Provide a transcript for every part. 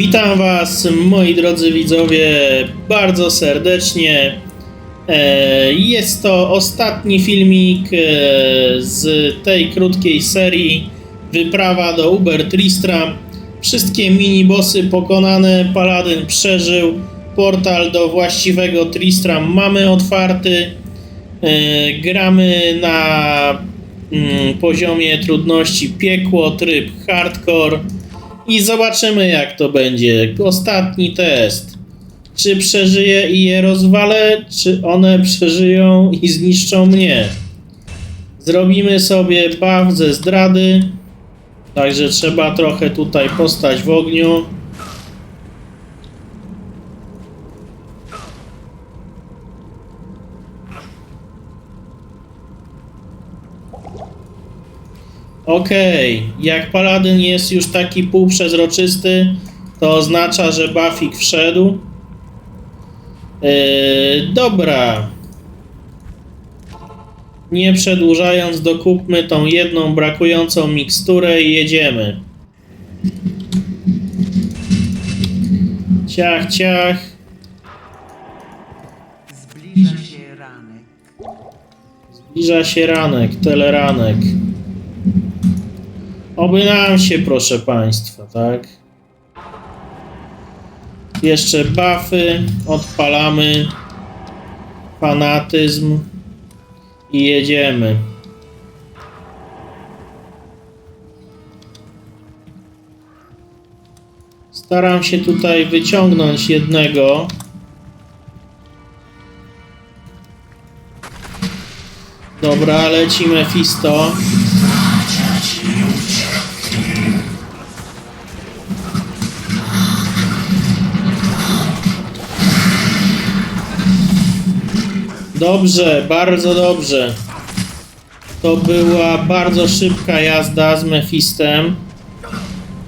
Witam Was, moi drodzy widzowie, bardzo serdecznie. E, Jest to ostatni filmik e, z tej krótkiej serii Wyprawa do Uber Tristram. Wszystkie minibossy pokonane, Paladyn przeżył. Portal do właściwego Tristram mamy otwarty. E, Gramy na mm, poziomie trudności piekło, tryb hardcore. I zobaczymy jak to będzie. Ostatni test. Czy przeżyję i je rozwalę, czy one przeżyją i zniszczą mnie? Zrobimy sobie baw ze zdrady. Także trzeba trochę tutaj postać w ogniu. Okej, jak paladyn jest już taki półprzezroczysty, to oznacza, że Buffik wszedł. Yy, dobra. Nie przedłużając, dokupmy tą jedną brakującą miksturę i jedziemy. Ciach, ciach. Zbliża się ranek. Zbliża się ranek, teleranek. Oby nam się, proszę Państwa, tak? Jeszcze buffy, odpalamy. Fanatyzm. I jedziemy. Staram się tutaj wyciągnąć jednego. Dobra, leci Mephisto. Dobrze, bardzo dobrze. To była bardzo szybka jazda z Mephistem.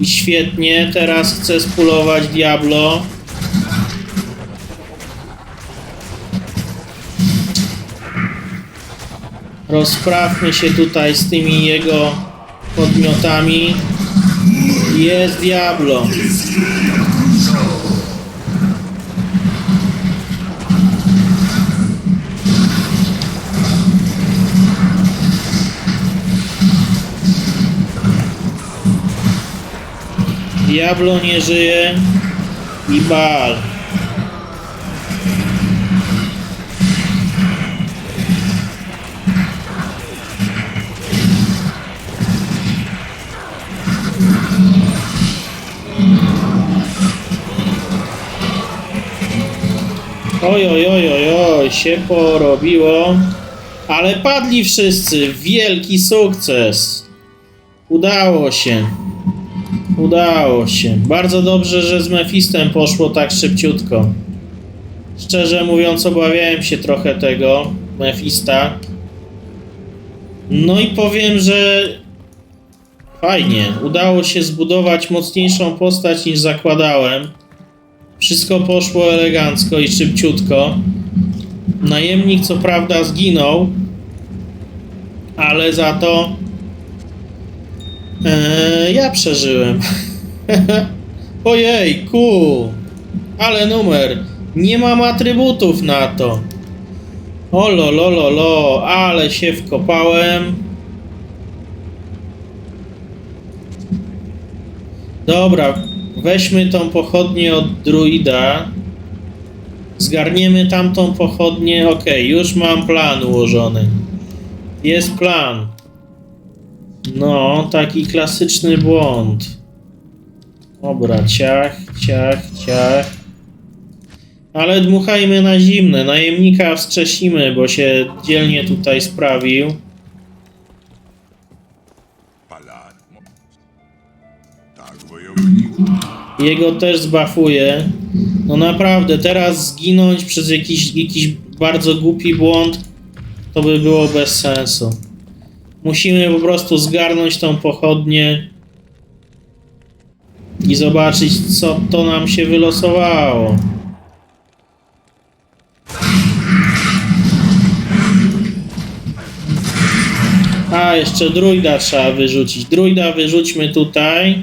I świetnie, teraz chcę spulować Diablo. Rozprawmy się tutaj z tymi jego podmiotami. Jest Diablo. Diablo nie żyje i Baal. Oj, oj, oj, oj, oj, się porobiło. Ale padli wszyscy. Wielki sukces. Udało się. Udało się. Bardzo dobrze, że z Mefistem poszło tak szybciutko. Szczerze mówiąc, obawiałem się trochę tego Mefista. No i powiem, że fajnie. Udało się zbudować mocniejszą postać niż zakładałem. Wszystko poszło elegancko i szybciutko. Najemnik co prawda zginął, ale za to Eee, ja przeżyłem. Ojej, ku. Ale numer. Nie mam atrybutów na to. O lo, lo, lo, ale się wkopałem. Dobra, weźmy tą pochodnię od druida. Zgarniemy tamtą pochodnię. Okej, już mam plan ułożony. Jest plan. No, taki klasyczny błąd. Dobra, ciach, ciach, ciach. Ale dmuchajmy na zimne. Najemnika wskrzesimy, bo się dzielnie tutaj sprawił. Jego też zbafuje. No naprawdę, teraz zginąć przez jakiś, jakiś bardzo głupi błąd, to by było bez sensu. Musimy po prostu zgarnąć tą pochodnię i zobaczyć, co to nam się wylosowało. A, jeszcze druida trzeba wyrzucić. Druida wyrzućmy tutaj.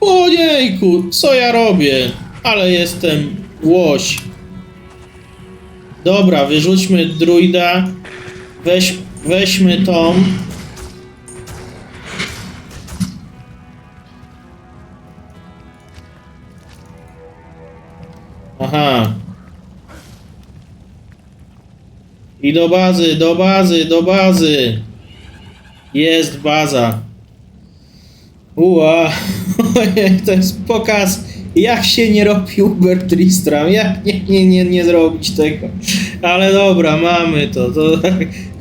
Ojejku, co ja robię? Ale jestem łoś. Dobra, wyrzućmy druida. Weź, weźmy tą. Aha. I do bazy, do bazy, do bazy. Jest baza. Ua, to jest pokaz, jak się nie robi Uber Tristram, jak nie, nie, nie, nie zrobić tego. Ale dobra, mamy to, to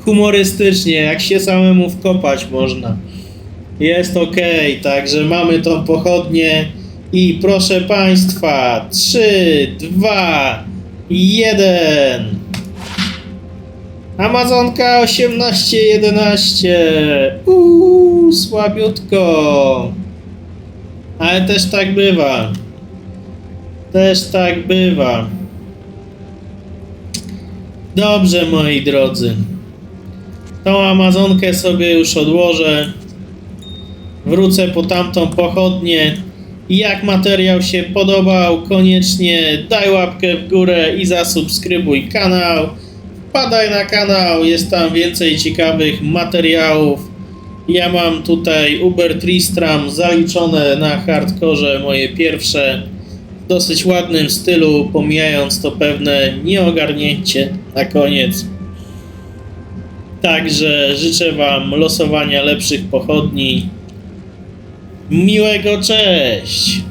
humorystycznie, jak się samemu wkopać można. Jest ok, także mamy tą pochodnię i proszę Państwa, 3, 2, 1. Amazonka 1811. Uuu, słabiutko. Ale też tak bywa. Też tak bywa. Dobrze, moi drodzy. Tą Amazonkę sobie już odłożę. Wrócę po tamtą pochodnię. Jak materiał się podobał, koniecznie daj łapkę w górę i zasubskrybuj kanał. Wpadaj na kanał, jest tam więcej ciekawych materiałów. Ja mam tutaj Uber Tristram zaliczone na hardkorze moje pierwsze w dosyć ładnym stylu, pomijając to pewne nieogarnięcie na koniec. Także życzę Wam losowania lepszych pochodni. Miłego cześć!